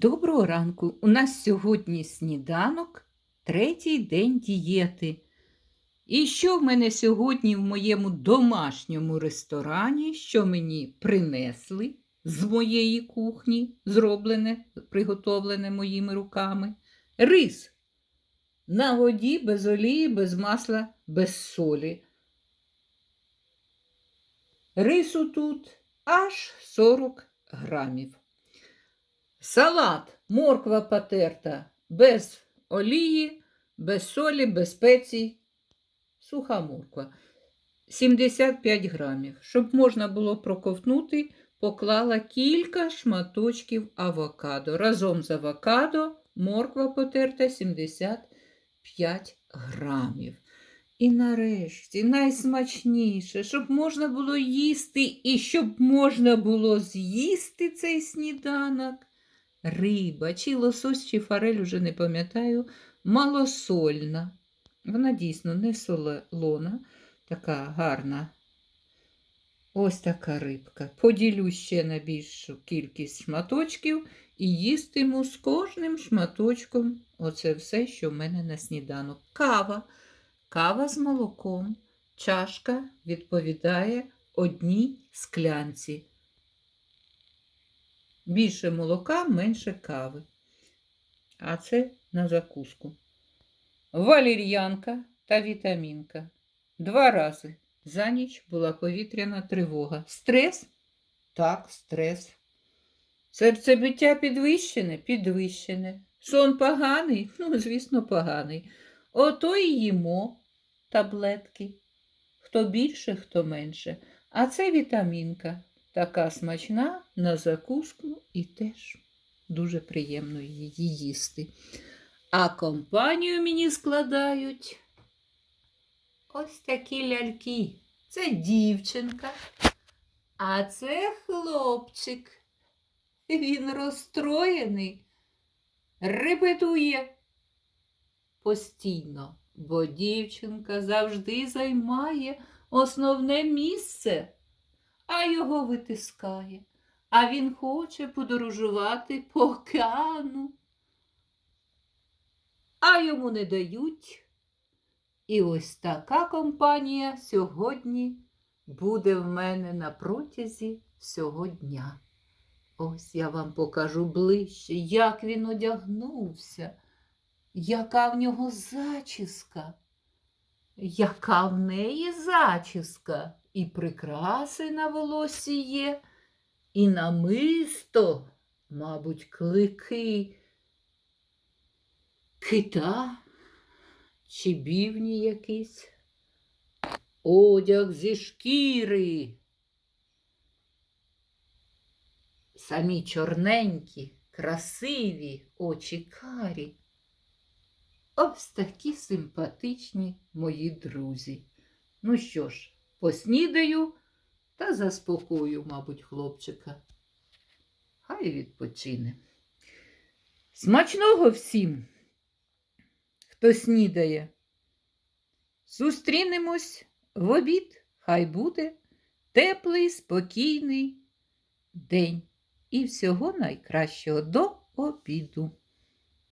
Доброго ранку! У нас сьогодні сніданок, третій день дієти. І що в мене сьогодні в моєму домашньому ресторані, що мені принесли з моєї кухні, зроблене, приготовлене моїми руками? Рис. На воді, без олії, без масла, без солі. Рису тут аж 40 грамів. Салат, морква потерта, без олії, без солі, без спецій, суха морква. 75 грамів. Щоб можна було проковтнути, поклала кілька шматочків авокадо. Разом з авокадо морква потерта 75 грамів. І нарешті найсмачніше, щоб можна було їсти і щоб можна було з'їсти цей сніданок. Риба, чи лосось, чи форель, уже не пам'ятаю, малосольна. Вона дійсно не солона, така гарна. Ось така рибка. Поділю ще на більшу кількість шматочків і їстиму з кожним шматочком. Оце все, що в мене на сніданок. Кава. Кава з молоком. Чашка відповідає одній склянці. Більше молока, менше кави. А це на закуску. Валір'янка та вітамінка. Два рази за ніч була повітряна тривога. Стрес? Так, стрес. Серцебиття підвищене? Підвищене. Сон поганий? Ну, звісно, поганий. Ото і їмо таблетки. Хто більше, хто менше. А це вітамінка. Така смачна на закуску і теж дуже приємно її їсти. А компанію мені складають ось такі ляльки. Це дівчинка, а це хлопчик. Він розстроєний, репетує постійно, бо дівчинка завжди займає основне місце а його витискає. А він хоче подорожувати по океану. А йому не дають. І ось така компанія сьогодні буде в мене на протязі всього дня. Ось я вам покажу ближче, як він одягнувся, яка в нього зачіска, яка в неї зачіска і прикраси на волосі є, і намисто, мабуть, клики кита чи бівні якісь, одяг зі шкіри. Самі чорненькі, красиві очі карі. Ось такі симпатичні мої друзі. Ну що ж, поснідаю та заспокою, мабуть, хлопчика. Хай відпочине. Смачного всім, хто снідає. Зустрінемось в обід, хай буде теплий, спокійний день і всього найкращого до обіду.